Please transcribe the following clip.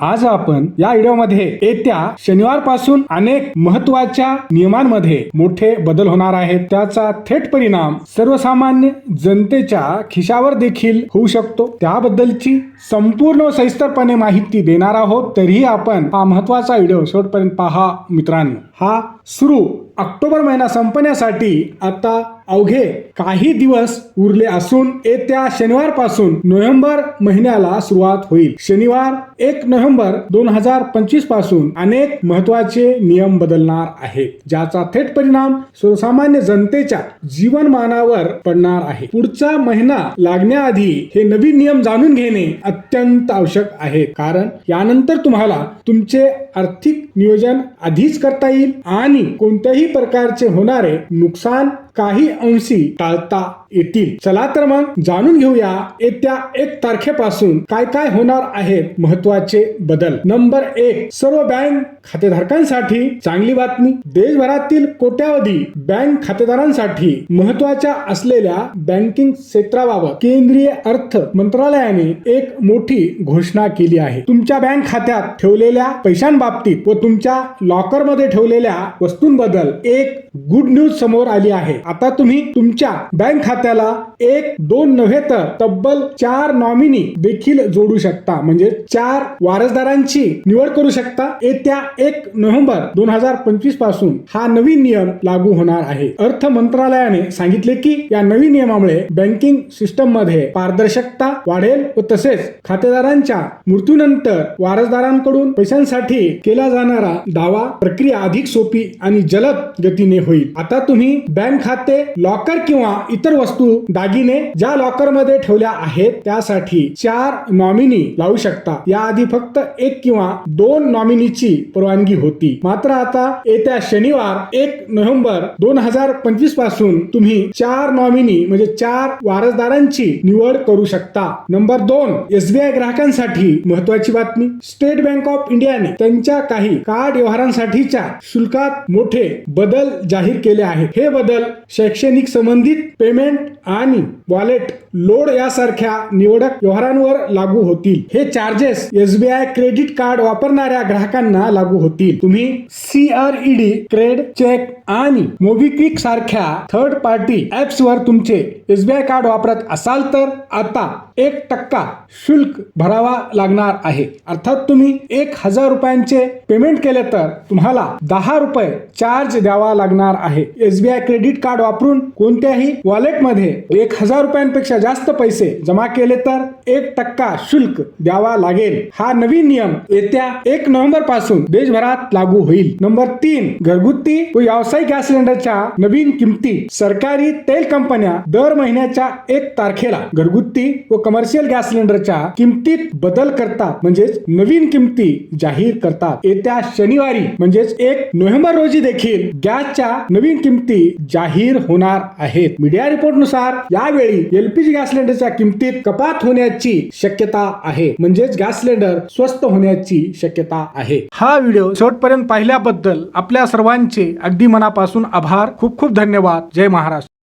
आज आपण या व्हिडिओमध्ये येत्या शनिवारपासून अनेक महत्त्वाच्या नियमांमध्ये मोठे बदल होणार आहेत. त्याचा थेट परिणाम सर्वसामान्य जनतेच्या खिशावर देखील होऊ शकतो. त्याबद्दलची संपूर्ण सविस्तरपणे माहिती देणार आहोत. तरीही आपण हा महत्त्वाचा व्हिडिओ शेवटपर्यंत पहा मित्रांनो. हा सुरू ऑक्टोबर महिना संपण्यासाठी आता अवघे काही दिवस उरले असून येत्या शनिवारपासून नोव्हेंबर महिन्याला सुरुवात होईल. शनिवार एक नोव्हेंबर दोन हजार पंचवीसपासून अनेक महत्त्वाचे नियम बदलणार आहेत ज्याचा थेट परिणाम सर्वसामान्य जनतेच्या जीवनमानावर पडणार आहे. पुढचा महिना लागण्याआधी हे नवीन नियम जाणून घेणे अत्यंत आवश्यक आहे कारण यानंतर तुम्हाला तुमचे आर्थिक नियोजन आधीच करता येईल आणि कोणत्याही प्रकारचे होणारे नुकसान काही अंशी टाळता येतील. चला तर मग जाणून घेऊया येत्या एक तारखेपासून काय काय होणार आहेत महत्त्वाचे बदल. नंबर एक सर्व बँक खातेधारकांसाठी चांगली बातमी. देशभरातील कोट्यावधी बँक खातेदारांसाठी महत्त्वाच्या असलेल्या बँकिंग क्षेत्राबाबत केंद्रीय अर्थ मंत्रालयाने एक मोठी घोषणा केली आहे. तुमच्या बँक खात्यात ठेवलेल्या पैशांबाबतीत व तुमच्या लॉकरमध्ये ठेवलेल्या वस्तूंबद्दल एक गुड न्यूज समोर आली आहे. आता तुम्ही तुमच्या बँक खात्यात त्याला एक दोन नव्हे तर तब्बल चार नॉमिनी देखील जोडू शकता. म्हणजे चार वारसदारांची निवड करू शकता. येत्या एक नोव्हेंबर दोन हजार पंचवीसपासून हा नवीन नियम लागू होणार आहे. अर्थ मंत्रालयाने सांगितले की या नवीन नियमामुळे बँकिंग सिस्टममध्ये पारदर्शकता वाढेल व तसेच खातेदारांच्या मृत्यूनंतर वारसदारांकडून पैशांसाठी केला जाणारा दावा प्रक्रिया अधिक सोपी आणि जलद गतीने होईल. आता तुम्ही बँक खाते लॉकर किंवा इतर वस्तू दागिने ज्या लॉकरमध्ये ठेवल्या आहेत त्यासाठी चार नॉमिनी लावू शकता. याआधी फक्त एक किंवा दोन नॉमिनीची परवानगी होती. मात्र आता येत्या शनिवार एक नोव्हेंबर दोन हजार पंचवीसपासून तुम्ही चार नॉमिनी म्हणजे चार वारसदारांची निवड करू शकता. नंबर दोन एसबीआय ग्राहकांसाठी महत्वाची बातमी. स्टेट बँक ऑफ इंडियाने त्यांच्या काही कार्ड व्यवहारांसाठीच्या शुल्कात मोठे बदल जाहीर केले आहेत. हे बदल शैक्षणिक संबंधित पेमेंट आणि वॉलेट लोड यासारख्या निवडक व्यवहारांवर लागू होतील. हे चार्जेस एसबीआय क्रेडिट कार्ड वापरणाऱ्या ग्राहकांना लागू होतील. तुम्ही सीआरईडी क्रेड चेक आणि मोबिक्विक सारख्या थर्ड पार्टी ऍप्स वर तुमचे एसबीआय कार्ड वापरत असाल तर आता एक टक्का शुल्क भरावा लागणार आहे. अर्थात तुम्ही एक हजार रुपयांचे पेमेंट केले तर तुम्हाला दहा रुपये चार्ज द्यावा लागणार आहे. एसबीआय क्रेडिट कार्ड वापरून कोणत्याही वॉलेटमध्ये एक हजार रुपयांपेक्षा जास्त पैसे जमा केले तर एक टक्का शुल्क द्यावा लागेल. हा नवीन नियम येत्या एक नोव्हेंबरपासून देशभरात लागू होईल. नंबर तीन घरगुती व व्यावसायिक गॅस सिलेंडरच्या नवीन किमती. सरकारी तेल कंपन्या दर महिन्याच्या एक तारखेला घरगुती व कमर्शियल गॅस सिलेंडरच्या किमतीत बदल करतात म्हणजेच नवीन किमती जाहीर करतात. येत्या शनिवारी म्हणजेच एक नोव्हेंबर रोजी देखील गॅसच्या नवीन किमती जाहीर होणार आहेत. मीडिया रिपोर्टनुसार यावेळी यावेळी एलपीजी गॅस सिलेंडरच्या किमतीत कपात होण्याची शक्यता आहे. म्हणजेच गॅस सिलेंडर स्वस्त होण्याची शक्यता आहे. हा व्हिडिओ शेवटपर्यंत पाहिल्याबद्दल आपल्या सर्वांचे अगदी मनापासून आभार. खूप खूप धन्यवाद. जय महाराष्ट्र.